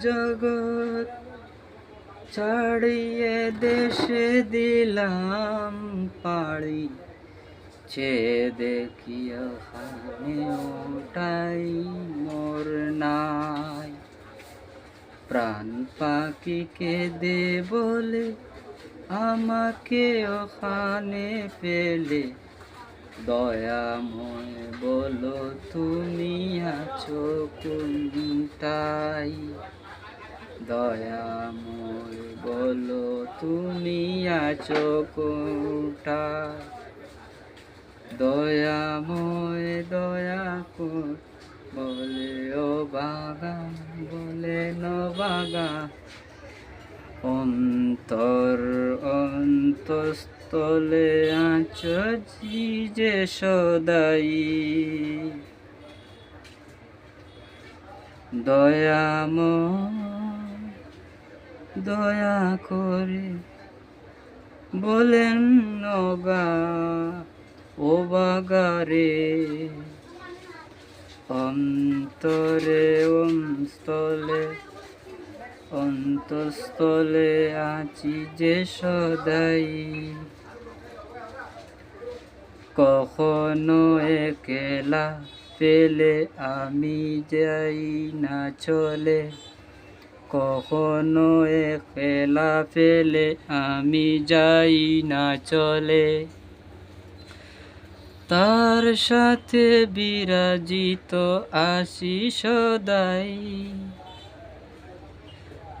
জগৎ ছাড়িয়ে দেশে দিলাম পাড়ি। চে দেখি ওখানে ওটাই মোর নাই। প্রাণ পাখিকে দে বলে আমাকে ওখানে পেলে দয়া দয়াময় বলো, তুমি আছো কোনটাই দয়াময় বলো, তুমি আছো কোনটাই দয়াময়, দয়া কর বলে ও বাগা বলে ন বাগা অন্তর অন্তস্তলে আছ যে সদাই। দয়াম দয়া করে বলেন নগা, ও বাগারে। অন্তরে, অন্তলে, অন্তঃস্থলে আছি যে সদাই। কখনো একলা পেলে আমি যাই না চলে। কখনো একলা ফেলে আমি যাই না চলে। তার সাথে বিরাজিত আসি সদাই।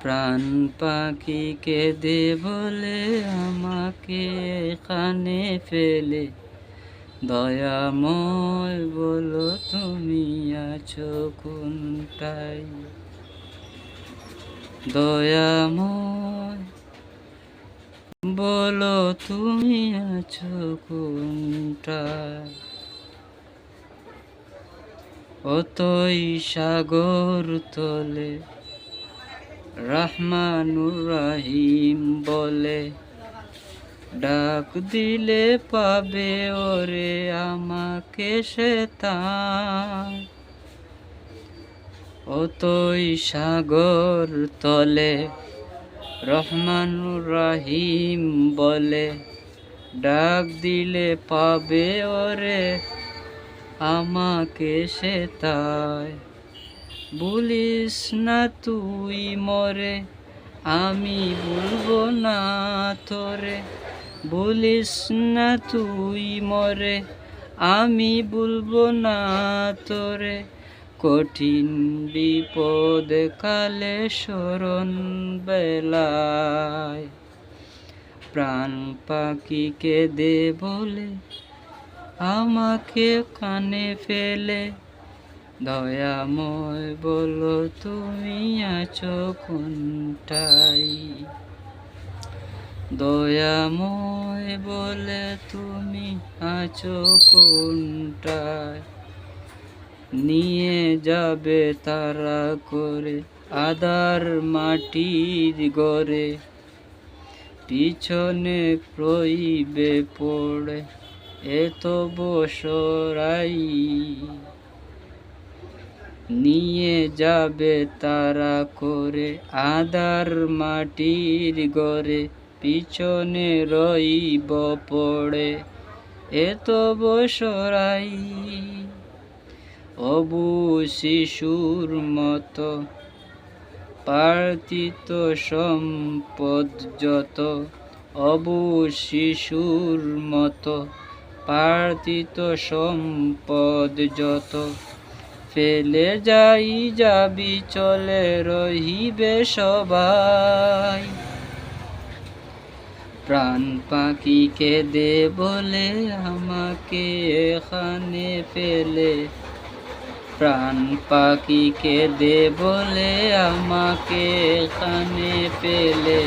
প্রাণ পাখিকে দে বলে আমাকে এখানে ফেলে। দয়াময় বলো তুমি আছো কোনটাই? দয়াময়। বলো তুমি আছো কোনটাই অতই সাগর তলে রহমানুর রহিম বলে, ডাক দিলে পাবে ওরে আমাকে সে অতই সাগর তলে রহমানুর রহিম বলে, ডাক দিলে পাবে ওরে, আমাকে সে তাই। বলিস না তুই মরে, আমি বলব না তোরে। বলিস না তুই মরে, আমি বলব না তোরে। কঠিন বিপদ কালে স্মরণ বেলায়। প্রাণ পাখিকে দে বলে, আমাকে কানে ফেলে। দয়াময় বলো, তুমি আছো কোনটাই? দয়াময় বলে, তুমি আছো কোনটাই? নিয়ে যাবে তারা করে আদার মাটির গড়ে। পিছনে প্রইবে পড়ে এত বসরাই। নিয়ে যাবে তারা করে আদার মাটির গড়ে। পিছনে রইব পড়ে এত বসরাই। অবু শিশুর মতো পার্থিত সম্পদ যত। অবু শিশুর মতো পার্থিত সম্পদ যত। ফেলে যাই যাবি, চলে রহিবে সবাই। প্রাণ পাখিকে দে বলে আমাকে এখানে ফেলে। প্রাণ পাখিকে দে বলে আমাকে এখানে পেলে।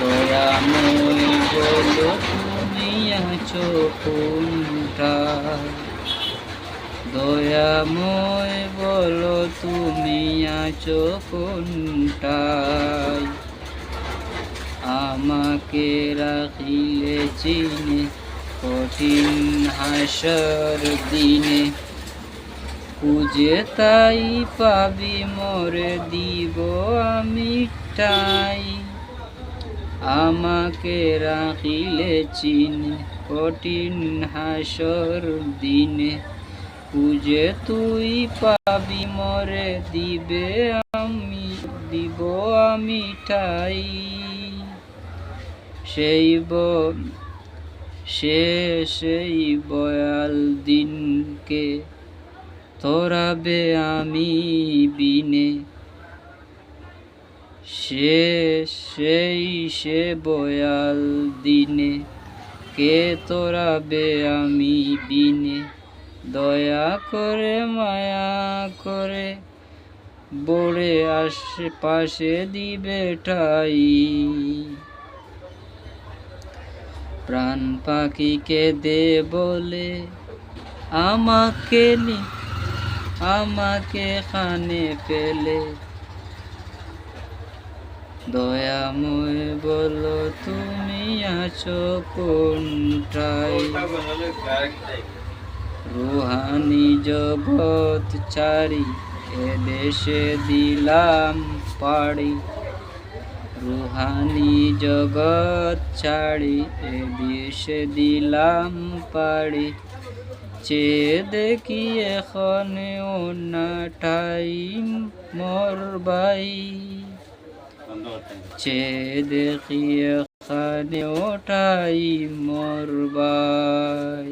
দয়াময় বলো, তুমি আছো কোনটায় দয়াময় বলো, তুমি আছো কোনটায় আমাকে রাখিলে চিনে কঠিন হাসর দিনে। খুঁজে তাই পাবি মরে দিব আমি ঠাই আমাকে রাখিলে চিনে, কঠিন হাসর দিনে। খুঁজে তুই পাবি মরে দিবে আমি, দিব আমি ঠাই সেই সে সেই বয়াল দিনকে তোরাবে আমি বিনে। সে সেই সে বয়াল দিনে। কে তোরাবে আমি বিনে? দয়া করে, মায়া করে বড়ে আশেপাশে দিবে ঠাই। প্রাণ পাখিকে দে বলে আমাকে নি আমাকে খানে পেলে। দয়াময় বলো তুমি আছো কোনটাই? রুহানি জগৎ চারি এ দেশে দিলাম পাড়ি। রুহানি জগৎ ছাড়ি এ দেশে দিলাম পাড়ি। চেয়ে দেখি এখানে ওনাটাই মোর ভাই চেয়ে দেখি এখানে ওটাই মোর ভাই